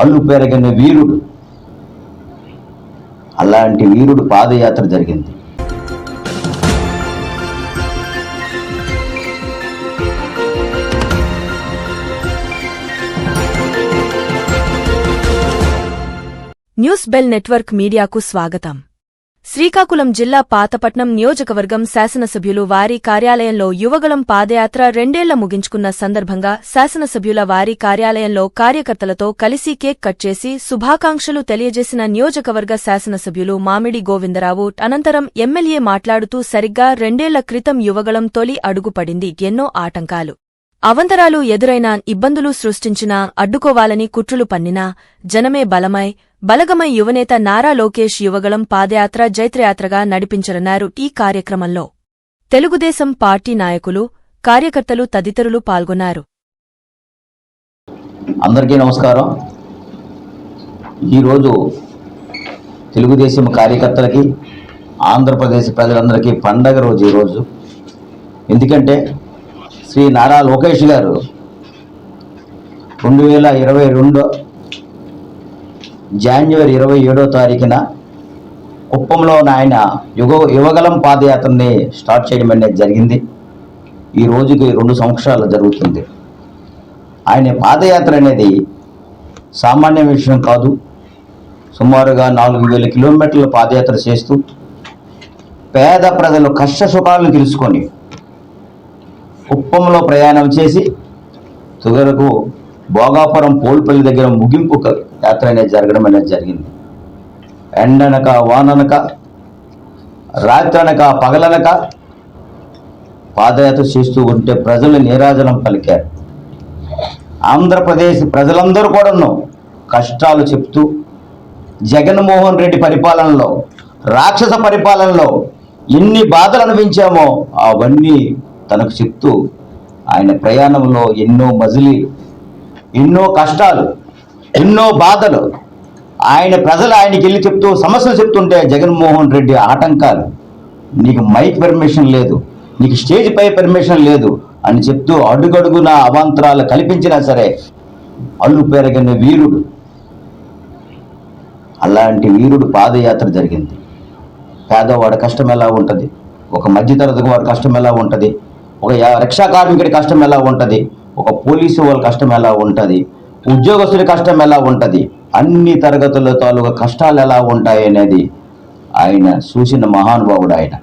అల్లు పెరగని వీరుడు. అలాంటి వీరుడు పాదయాత్ర జరిగింది. News bell network మీడియాకు స్వాగతం. శ్రీకాకుళం జిల్లా పాతపట్నం నియోజకవర్గం శాసనసభ్యులు వారి కార్యాలయంలో యువగళం పాదయాత్ర రెండేళ్ళ ముగించుకున్న సందర్భంగా శాసనసభ్యుల వారి కార్యాలయంలో కార్యకర్తలతో కలిసి కేక్ కట్ చేసి శుభాకాంక్షలు తెలియజేసిన నియోజకవర్గ శాసనసభ్యులు మామిడి గోవిందరావు అనంతరం ఎమ్మెల్యే మాట్లాడుతూ సరిగ్గా రెండేళ్ళ క్రితం యువగళం తొలి అడుగుపడింది. ఎన్నో ఆటంకాలు. అవంతరాలు ఎదురైనా ఇబ్బందులు సృష్టించినా అడ్డుకోవాలని కుట్రులు పన్నినా జనమే బలమై బలగమై యువనేత నారా లోకేష్ యువగళం పాదయాత్ర జైత్రయాత్రగా నడిపించనున్నారు ఈ కార్యక్రమంలో. తెలుగుదేశం పార్టీ నాయకులు కార్యకర్తలు తదితరులు పాల్గొన్నారు. అందరికీ నమస్కారం. ఈరోజు తెలుగుదేశం కార్యకర్తలకి ఆంధ్రప్రదేశ్ ప్రజలందరికీ పండగ రోజు ఈరోజు. ఎందుకంటే శ్రీ నారా లోకేష్ గారు రెండు వేల ఇరవై రెండు జాన్యువరి ఇరవై ఏడో తారీఖున కుప్పంలో ఆయన యుగ యువగలం పాదయాత్రని స్టార్ట్ చేయడం అనేది జరిగింది. ఈ రోజుకి రెండు సంవత్సరాలు జరుగుతుంది. ఆయన పాదయాత్ర అనేది సామాన్య విషయం కాదు. సుమారుగా నాలుగు వేల కిలోమీటర్ల పాదయాత్ర చేస్తూ పేద ప్రజలు కష్ట సుఖాలను తెలుసుకొని కుప్పంలో ప్రయాణం చేసి తుగరకు భోగాపురం పోల్పల్లి దగ్గర ముగింపు యాత్ర అనేది జరగడం అనేది జరిగింది. ఎండనక వాననక రాత్రనక పగలనక పాదయాత్ర చేస్తూ ఉంటే ప్రజలు నీరాజనం పలికారు. ఆంధ్రప్రదేశ్ ప్రజలందరూ కూడాను కష్టాలు చెప్తూ జగన్మోహన్ రెడ్డి పరిపాలనలో రాక్షస పరిపాలనలో ఎన్ని బాధలు అనిపించామో అవన్నీ తనకు చెప్తూ ఆయన ప్రయాణంలో ఎన్నో మజిలీలు ఎన్నో కష్టాలు ఎన్నో బాధలు ఆయన ప్రజలు ఆయనకి వెళ్ళి చెప్తూ సమస్యలు చెప్తుంటే జగన్మోహన్ రెడ్డి ఆటంకాలు. నీకు మైక్ పర్మిషన్ లేదు నీకు స్టేజ్ పై పర్మిషన్ లేదు అని చెప్తూ అడుగడుగున అవాంతరాలు కల్పించినా సరే అల్లు పెరగని వీరుడు. అలాంటి వీరుడు పాదయాత్ర జరిగింది. పేదవాడి కష్టం ఎలా ఉంటుంది? ఒక మధ్యతరగతి వాడి కష్టం ఎలా ఉంటుంది? ఒక రక్షా కార్మికుడి కష్టం ఎలా ఉంటుంది? ఒక పోలీసు వాళ్ళ కష్టం ఎలా ఉంటుంది? ఉద్యోగస్తుడి కష్టం ఎలా ఉంటుంది? అన్ని తరగతుల తాలూకా కష్టాలు ఎలా ఉంటాయి అనేది ఆయన చూసిన మహానుభావుడు ఆయన.